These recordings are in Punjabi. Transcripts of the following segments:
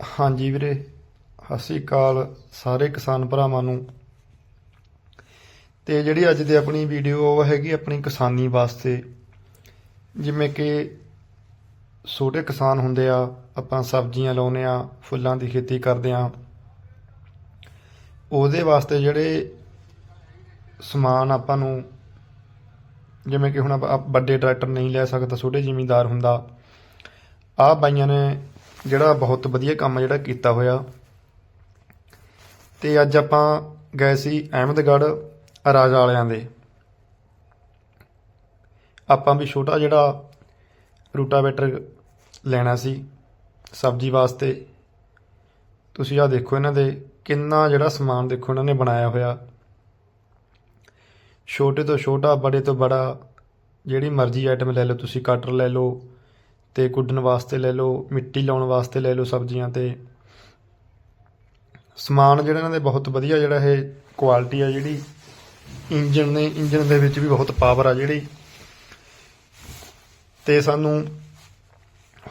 ਹਾਂਜੀ ਵੀਰੇ, ਸਤਿ ਸ਼੍ਰੀ ਅਕਾਲ ਸਾਰੇ ਕਿਸਾਨ ਭਰਾਵਾਂ ਨੂੰ। ਤੇ ਜਿਹੜੀ ਅੱਜ ਦੀ ਆਪਣੀ ਵੀਡੀਓ ਉਹ ਹੈਗੀ ਆਪਣੀ ਕਿਸਾਨੀ ਵਾਸਤੇ। ਜਿਵੇਂ ਕਿ ਛੋਟੇ ਕਿਸਾਨ ਹੁੰਦੇ ਆ, ਆਪਾਂ ਸਬਜ਼ੀਆਂ ਲਾਉਂਦੇ ਆ, ਫੁੱਲਾਂ ਦੀ ਖੇਤੀ ਕਰਦੇ ਆ। ਉਹਦੇ ਵਾਸਤੇ ਜਿਹੜੇ ਸਮਾਨ ਆਪਾਂ ਨੂੰ, ਜਿਵੇਂ ਕਿ ਹੁਣ ਆਪਾਂ ਵੱਡੇ ਟਰੈਕਟਰ ਨਹੀਂ ਲੈ ਸਕਦਾ, ਛੋਟੇ ਜ਼ਿਮੀਂਦਾਰ ਹੁੰਦਾ। ਆਹ ਬਾਈਆਂ ਨੇ ਜਿਹੜਾ ਬਹੁਤ ਵਧੀਆ ਕੰਮ ਜਿਹੜਾ ਕੀਤਾ ਹੋਇਆ। ਤੇ ਅੱਜ ਆਪਾਂ ਗਏ ਸੀ ਅਹਿਮਦਗੜ੍ਹ ਰਾਜਾ ਵਾਲਿਆਂ ਦੇ। ਆਪਾਂ ਵੀ ਛੋਟਾ ਜਿਹੜਾ ਰੂਟਾਵੇਟਰ ਲੈਣਾ ਸੀ ਸਬਜ਼ੀ ਵਾਸਤੇ। ਤੁਸੀਂ ਆਹ ਦੇਖੋ ਇਹਨਾਂ ਦੇ ਕਿੰਨਾ ਜਿਹੜਾ ਸਮਾਨ ਦੇਖੋ ਇਹਨਾਂ ਨੇ ਬਣਾਇਆ ਹੋਇਆ। ਛੋਟੇ ਤੋਂ ਛੋਟਾ, ਬੜੇ ਤੋਂ ਬੜਾ, ਜਿਹੜੀ ਮਰਜ਼ੀ ਆਈਟਮ ਲੈ ਲਓ, ਤੁਸੀਂ ਕਟਰ ਲੈ ਲਓ ਅਤੇ ਕੁੱਡਣ ਵਾਸਤੇ ਲੈ ਲਓ, ਮਿੱਟੀ ਲਾਉਣ ਵਾਸਤੇ ਲੈ ਲਓ ਸਬਜ਼ੀਆਂ ਤੇ। ਸਮਾਨ ਜਿਹੜਾ ਇਹਨਾਂ ਦੇ ਬਹੁਤ ਵਧੀਆ ਜਿਹੜਾ ਇਹ ਕੁਆਲਿਟੀ ਆ ਜਿਹੜੀ ਇੰਜਨ ਨੇ ਇੰਜਨ ਦੇ ਵਿੱਚ ਵੀ ਬਹੁਤ ਪਾਵਰ ਆ ਜਿਹੜੀ। ਤੇ ਸਾਨੂੰ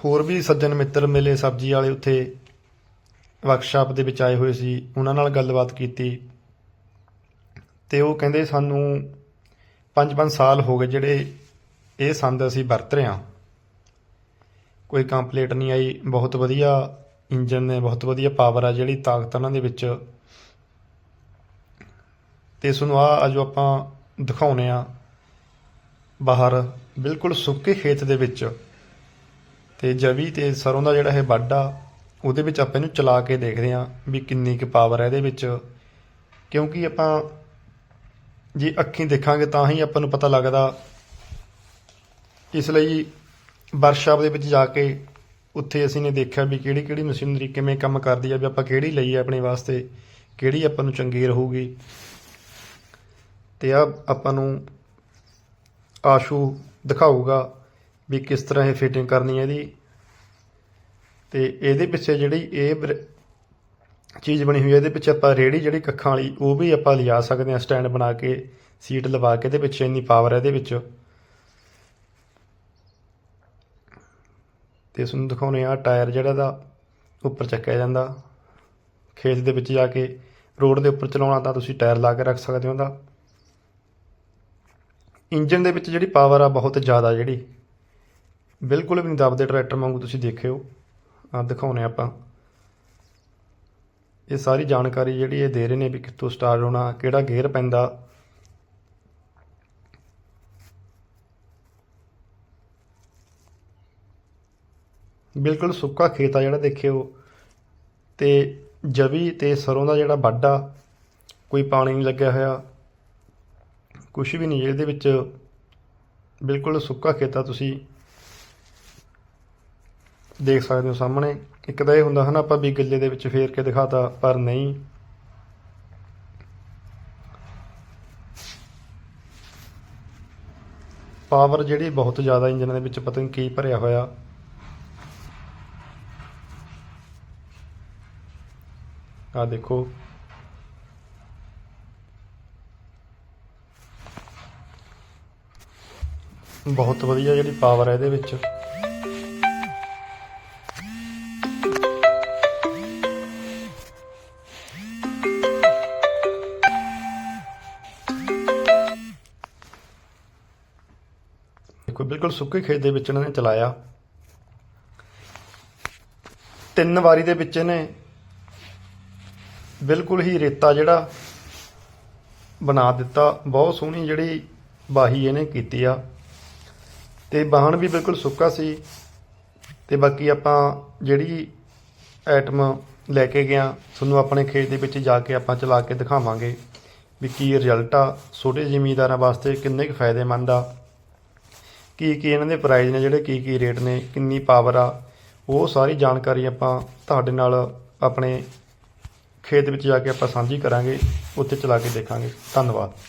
ਹੋਰ ਵੀ ਸੱਜਣ ਮਿੱਤਰ ਮਿਲੇ ਸਬਜ਼ੀ ਵਾਲੇ ਉੱਥੇ ਵਰਕਸ਼ਾਪ ਦੇ ਵਿੱਚ ਆਏ ਹੋਏ ਸੀ, ਉਹਨਾਂ ਨਾਲ ਗੱਲਬਾਤ ਕੀਤੀ। ਤੇ ਉਹ ਕਹਿੰਦੇ ਸਾਨੂੰ 5-5 ਸਾਲ ਹੋ ਗਏ ਜਿਹੜੇ ਇਹ ਸੰਦ ਅਸੀਂ ਵਰਤ ਰਹੇ ਹਾਂ। ਕੋਈ ਕੰਪਲੇਂਟ ਨਹੀਂ ਆਈ। ਬਹੁਤ ਵਧੀਆ ਇੰਜਨ ਨੇ, ਬਹੁਤ ਵਧੀਆ ਪਾਵਰ ਆ ਜਿਹੜੀ ਤਾਕਤ ਉਹਨਾਂ ਦੇ ਵਿੱਚ। ਤੇ ਇਸ ਨੂੰ ਆ ਜੋ ਆਪਾਂ ਦਿਖਾਉਨੇ ਆ ਬਾਹਰ, ਬਿਲਕੁਲ ਸੁੱਕੇ ਖੇਤ ਦੇ ਵਿੱਚ। ਤੇ ਜਵੀ ਤੇ ਸਰੋਂ ਦਾ ਜਿਹੜਾ ਇਹ ਵੱਢ ਆ, ਉਹਦੇ ਵਿੱਚ ਆਪਾਂ ਇਹਨੂੰ ਚਲਾ ਕੇ ਦੇਖਦੇ ਆ ਵੀ ਕਿੰਨੀ ਕੁ ਪਾਵਰ ਹੈ ਇਹਦੇ ਵਿੱਚ। ਕਿਉਂਕਿ ਆਪਾਂ ਜੇ ਅੱਖੀਂ ਦੇਖਾਂਗੇ ਤਾਂ ਹੀ ਆਪਾਂ ਨੂੰ ਪਤਾ ਲੱਗਦਾ। ਇਸ ਲਈ ਵਰਕਸ਼ਾਪ ਦੇ ਵਿੱਚ ਜਾ ਕੇ ਉੱਥੇ ਅਸੀਂ ਨੇ ਦੇਖਿਆ ਵੀ ਕਿਹੜੀ ਕਿਹੜੀ ਮਸ਼ੀਨਰੀ ਕਿਵੇਂ ਕੰਮ ਕਰਦੀ ਆ, ਵੀ ਆਪਾਂ ਕਿਹੜੀ ਲਈਏ ਆਪਣੇ ਵਾਸਤੇ, ਕਿਹੜੀ ਆਪਾਂ ਨੂੰ ਚੰਗੀ ਰਹੂਗੀ। ਤੇ ਆ ਆਪਾਂ ਨੂੰ ਆਸ਼ੂ ਦਿਖਾਊਗਾ ਵੀ ਕਿਸ ਤਰ੍ਹਾਂ ਇਹ ਫਿਟਿੰਗ ਕਰਨੀ ਹੈ ਇਹਦੀ। ਤੇ ਇਹਦੇ ਪਿੱਛੇ ਜਿਹੜੀ ਇਹ ਚੀਜ਼ ਬਣੀ ਹੋਈ ਹੈ ਇਹਦੇ ਪਿੱਛੇ ਆਪਾਂ ਰੇੜੀ ਜਿਹੜੀ ਕੱਖਾਂ ਵਾਲੀ, ਉਹ ਵੀ ਆਪਾਂ ਲਿਆ ਸਕਦੇ ਹਾਂ ਸਟੈਂਡ ਬਣਾ ਕੇ, ਸੀਟ ਲਵਾ ਕੇ, ਇਹਦੇ ਪਿੱਛੇ ਇੰਨੀ ਪਾਵਰ ਹੈ ਇਹਦੇ ਵਿੱਚ। ਤੇ ਇਸ ਨੂੰ ਦਿਖਾਉਨੇ ਆ ਟਾਇਰ ਜਿਹੜਾ ਦਾ ਉੱਪਰ ਚੱਕਿਆ ਜਾਂਦਾ। ਖੇਤ ਦੇ ਵਿੱਚ ਜਾ ਕੇ ਰੋਡ ਦੇ ਉੱਪਰ ਚਲਾਉਣਾ ਤਾਂ ਤੁਸੀਂ ਟਾਇਰ ਲਾ ਕੇ ਰੱਖ ਸਕਦੇ ਹੋ ਉਹਦਾ। ਇੰਜਨ ਦੇ ਵਿੱਚ ਜਿਹੜੀ ਪਾਵਰ ਆ ਬਹੁਤ ਜ਼ਿਆਦਾ ਜਿਹੜੀ, ਬਿਲਕੁਲ ਵੀ ਨਹੀਂ ਦਬਦੇ ਟਰੈਕਟਰ ਵਾਂਗੂ ਤੁਸੀਂ ਦੇਖਿਓ। ਆ ਦਿਖਾਉਨੇ ਆਪਾਂ। ਇਹ ਸਾਰੀ ਜਾਣਕਾਰੀ ਜਿਹੜੀ ਇਹ ਦੇ ਰਹੇ ਨੇ ਵੀ ਕਿੱਥੋਂ ਸਟਾਰਟ ਹੋਣਾ, ਕਿਹੜਾ ਗੇਅਰ ਪੈਂਦਾ ਬਿਲਕੁਲ ਸੁੱਕਾ ਖੇਤ ਆ ਜਿਹੜਾ, ਦੇਖਿਓ। ਤੇ ਜਵੀ ਤੇ ਸਰੋਂ ਦਾ ਜਿਹੜਾ ਵੱਢ ਆ, ਕੋਈ ਪਾਣੀ ਨਹੀਂ ਲੱਗਿਆ ਹੋਇਆ। ਕੁਝ ਵੀ ਨਹੀਂ, ਇਹਦੇ ਵਿੱਚ ਬਿਲਕੁਲ ਸੁੱਕਾ ਖੇਤ ਆ, ਤੁਸੀਂ ਦੇਖ ਸਕਦੇ ਹੋ ਸਾਹਮਣੇ। ਇੱਕ ਤਾਂ ਇਹ ਹੁੰਦਾ ਹਨਾ, ਆਪਾਂ ਵੀ ਗਿੱਲੇ ਦੇ ਵਿੱਚ ਫੇਰ ਕੇ ਦਿਖਾਤਾ, ਪਰ ਨਹੀਂ। ਪਾਵਰ ਜਿਹੜੀ ਬਹੁਤ ਜ਼ਿਆਦਾ ਇੰਜਨ ਦੇ ਵਿੱਚ ਪਤਾ ਨਹੀਂ ਕੀ ਭਰਿਆ ਹੋਇਆ। ਆ ਦੇਖੋ। ਬਹੁਤ ਵਧੀਆ ਜਿਹੜੀ ਪਾਵਰ ਹੈ ਇਹਦੇ ਵਿੱਚ। ਦੇਖੋ, ਬਿਲਕੁਲ ਸੁੱਕੇ ਖੇਤ ਦੇ ਵਿੱਚ ਇਹਨਾਂ ਨੇ ਚਲਾਇਆ। ਤਿੰਨ ਵਾਰੀ ਦੇ ਵਿੱਚ ਇਹਨੇ ਬਿਲਕੁਲ ਹੀ ਰੇਤਾ ਜਿਹੜਾ ਬਣਾ ਦਿੱਤਾ, ਬਹੁਤ ਸੋਹਣੀ ਜਿਹੜੀ ਬਾਹੀ ਇਹਨੇ ਕੀਤੀ ਆ। ਤੇ ਬਾਹਣ ਵੀ ਬਿਲਕੁਲ ਸੁੱਕਾ ਸੀ। ਤੇ ਬਾਕੀ ਆਪਾਂ ਜਿਹੜੀ ਆਈਟਮ ਲੈ ਕੇ ਗਿਆ ਤੁਹਾਨੂੰ ਆਪਣੇ ਖੇਤ ਦੇ ਵਿੱਚ ਜਾ ਕੇ ਆਪਾਂ ਚਲਾ ਕੇ ਦਿਖਾਵਾਂਗੇ ਵੀ ਕੀ ਰਿਜ਼ਲਟ ਆ। ਛੋਟੇ ਜ਼ਿਮੀਂਦਾਰਾਂ ਵਾਸਤੇ ਕਿੰਨੇ ਕੁ ਫਾਇਦੇਮੰਦ ਆ। ਕੀ ਕੀ ਇਹਨਾਂ ਦੇ ਪ੍ਰਾਈਜ਼ ਨੇ, ਜਿਹੜੇ ਕੀ ਕੀ ਰੇਟ ਨੇ, ਕਿੰਨੀ ਪਾਵਰ ਆ। ਉਹ ਸਾਰੀ ਜਾਣਕਾਰੀ ਆਪਾਂ ਤੁਹਾਡੇ ਨਾਲ ਆਪਣੇ ਖੇਤ ਵਿੱਚ ਜਾ ਕੇ ਆਪਾਂ ਸਾਂਝੀ ਕਰਾਂਗੇ ਉੱਥੇ ਚਲਾ ਕੇ ਦੇਖਾਂਗੇ। ਧੰਨਵਾਦ।